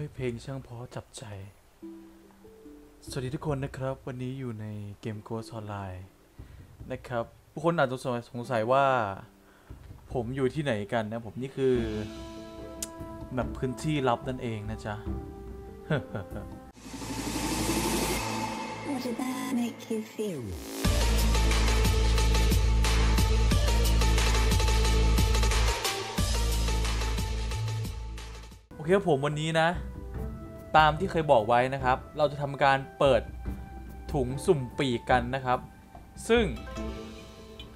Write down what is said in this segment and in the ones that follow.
ยเพลงช่างเพราะจับใจ สวัสดีทุกคนนะครับ วันนี้อยู่ในเกม Ghost Online นะครับทุกคนอาจจะสงสัยว่า ผมอยู่ที่ไหนกันนะ ผมนี่คือแบบพื้นที่ลับนั่นเองนะจ๊ะ What did that make you feel? เคครับผมวันนี้นะ ตามที่เคยบอกไว้นะครับ เราจะทำการเปิดถุงสุ่มปีกกันนะครับ ซึ่ง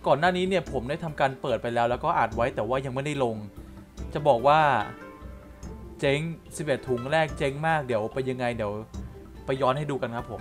ก่อนหน้านี้เนี่ยผมได้ทำการเปิดไปแล้ว แล้วก็อัดไว้แต่ว่ายังไม่ได้ลง จะบอกว่าเจ๊ง 11 ถุงแรกเจ๊งมากเดี๋ยวไปยังไงเดี๋ยวไปย้อนให้ดูกันครับผม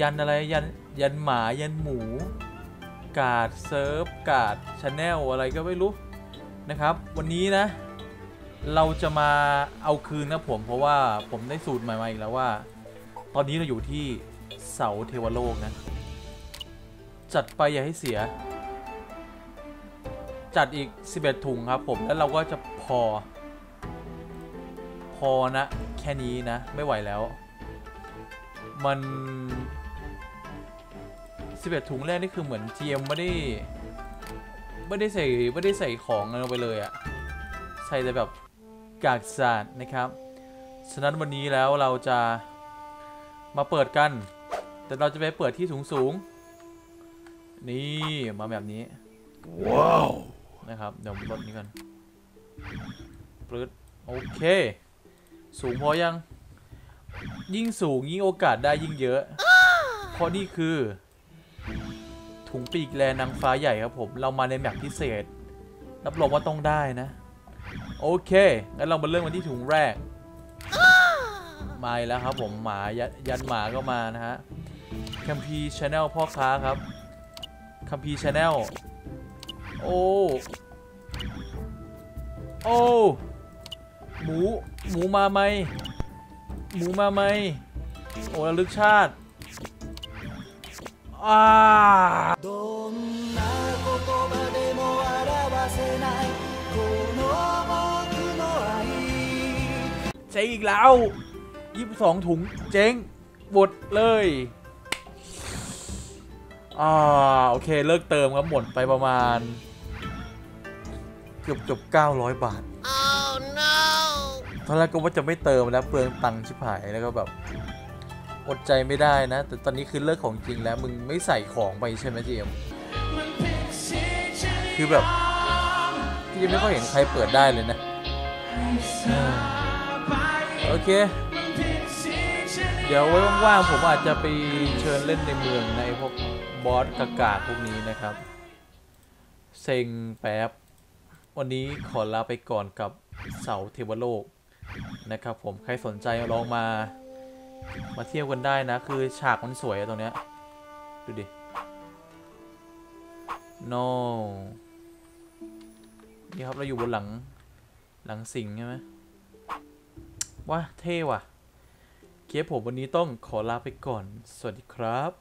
ยันอะไรยันยันหมายันหมู กาดเซิร์ฟกาดชาแนลอะไรก็ไม่รู้นะครับ วันนี้นะ เราจะมาเอาคืนนะผมเพราะว่าผมได้สูตรใหม่มาอีกแล้วว่า ตอนนี้เราอยู่ที่เสาเทวโลกนะ จัดไปอย่าให้เสีย จัดอีก 11 ถุงครับผมแล้วเราก็จะพอ พอนะ แค่นี้นะ ไม่ไหวแล้ว มัน 11 ถุงแรกนี่คือเหมือน GM ไม่ได้ไม่ได้ใส่ไม่ได้ใส่ของลงไปเลยอะใส่แต่แบบกากศาสตร์นะครับฉะนั้นวันนี้แล้วเราจะมาเปิดกัน แต่เราจะไปเปิดที่สูงสูงๆนี่มาแบบนี้ว้าวนะครับเดี๋ยวลดนี้กันปลื้ดโอเค สูงพอยัง ยิ่งสูงยิ่งโอกาสได้ยิ่งเยอะ เพราะนี่คือ ถุงปีกแลนางฟ้าใหญ่ครับผม เรามาในแมปพิเศษ รับรองว่าต้องได้นะ โอเค งั้นเรามาเริ่มกันที่ถุงแรก มาแล้วครับผมหมายันยันหมาก็มานะฮะคัมพีชาแนลพ่อค้าครับคัมพีชาแนลโอ้ โอ้ หมู หมูมาไหม หมูมาไหม โอ้ระลึกชาติ เจ๊อีกแล้วยี่สองถุงเจ๊งหมดเลยอ่าโอเคเลิกเติมครับหมดไปประมาณ เกือบเกือบเก้าร้อยบาท oh, no. ตอนแรกก็ว่าจะไม่เติมแล้วเปลืองตังค์ชิบหายแล้วก็แบบ อดใจไม่ได้นะ แต่ตอนนี้คือเลิกของจริงแล้ว มึงไม่ใส่ของไปใช่ไหมเจมคือแบบพี่ไม่ค่อยเห็นใครเปิดได้เลยนะ โอเค เดี๋ยวไว้ว่างๆผมอาจจะไปเชิญเล่นในเมืองในพวกบอสกากาพวกนี้นะครับ เซ็งแป๊บ วันนี้ขอลาไปก่อนกับเสาเทวโลกนะครับผมใครสนใจลองมา มาเที่ยวกันได้นะ คือฉากมันสวยตรงเนี้ย ดูดิ no นี่ครับ เราอยู่บนหลัง หลังสิงใช่ไหมว้าเท่ว่ะ เคปผมวันนี้ต้องขอลาไปก่อน สวัสดีครับ